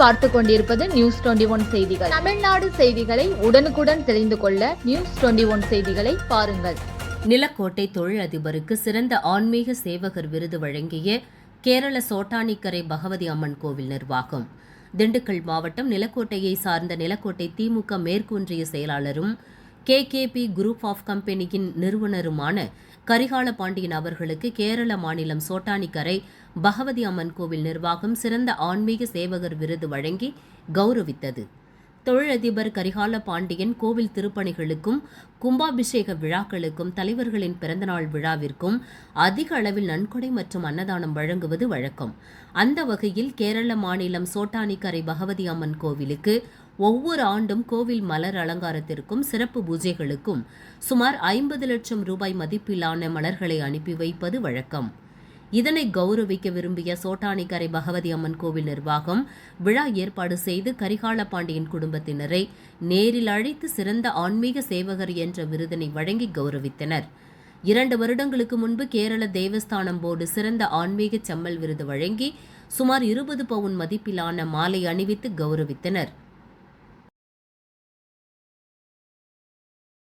பார்த்து கொண்டிருப்பது news twenty one செய்திகள். தமிழ்நாடு செய்திகளை உடனுக்குடன் தெரிந்து கொள்ள நியூஸ் டுவெண்டி ஒன் செய்திகளை பாருங்கள். நிலக்கோட்டை தொழிலதிபருக்கு சிறந்த ஆன்மீக சேவகர் விருது வழங்கிய கேரள சோட்டானிக்கரை பகவதி அம்மன் கோவில் நிர்வாகம். திண்டுக்கல் மாவட்டம் நிலக்கோட்டையை சார்ந்த நிலக்கோட்டை திமுக மேற்கொன்றிய செயலாளரும் கேகேபி குரூப் ஆஃப் கம்பெனியின் நிறுவனருமான கரிகால பாண்டியன் அவர்களுக்கு கேரள மாநிலம் சோட்டானிக்கரை பகவதி அம்மன் கோவில் நிர்வாகம் சிறந்த ஆன்மீக சேவகர் விருது வழங்கி கௌரவித்தது. தொழிலதிபர் கரிகால பாண்டியன் கோவில் திருப்பணிகளுக்கும் கும்பாபிஷேக விழாக்களுக்கும் தலைவர்களின் பிறந்தநாள் விழாவிற்கும் அதிக அளவில் நன்கொடை மற்றும் அன்னதானம் வழங்குவது வழக்கம். அந்த வகையில் கேரள மாநிலம் சோட்டானிக்கரை பகவதி அம்மன் கோவிலுக்கு ஒவ்வொரு ஆண்டும் கோவில் மலர் அலங்காரத்திற்கும் சிறப்பு பூஜைகளுக்கும் சுமார் ஐம்பது லட்சம் ரூபாய் மதிப்பிலான மலர்களை அனுப்பி வைப்பது வழக்கம். இதனை கௌரவிக்க விரும்பிய சோட்டானிக்கரை பகவதி அம்மன் கோவில் நிர்வாகம் விழா ஏற்பாடு செய்து கரிகால பாண்டியன் குடும்பத்தினரை நேரில் அழைத்து சிறந்த ஆன்மீக சேவகர் என்ற விருதினை வழங்கி கௌரவித்தனர். இரண்டு வருடங்களுக்கு முன்பு கேரள தேவஸ்தானம் போர்டு சிறந்த ஆன்மீக செம்மல் விருது வழங்கி சுமார் இருபது பவுன் மதிப்பிலான மாலை அணிவித்து கௌரவித்தனர்.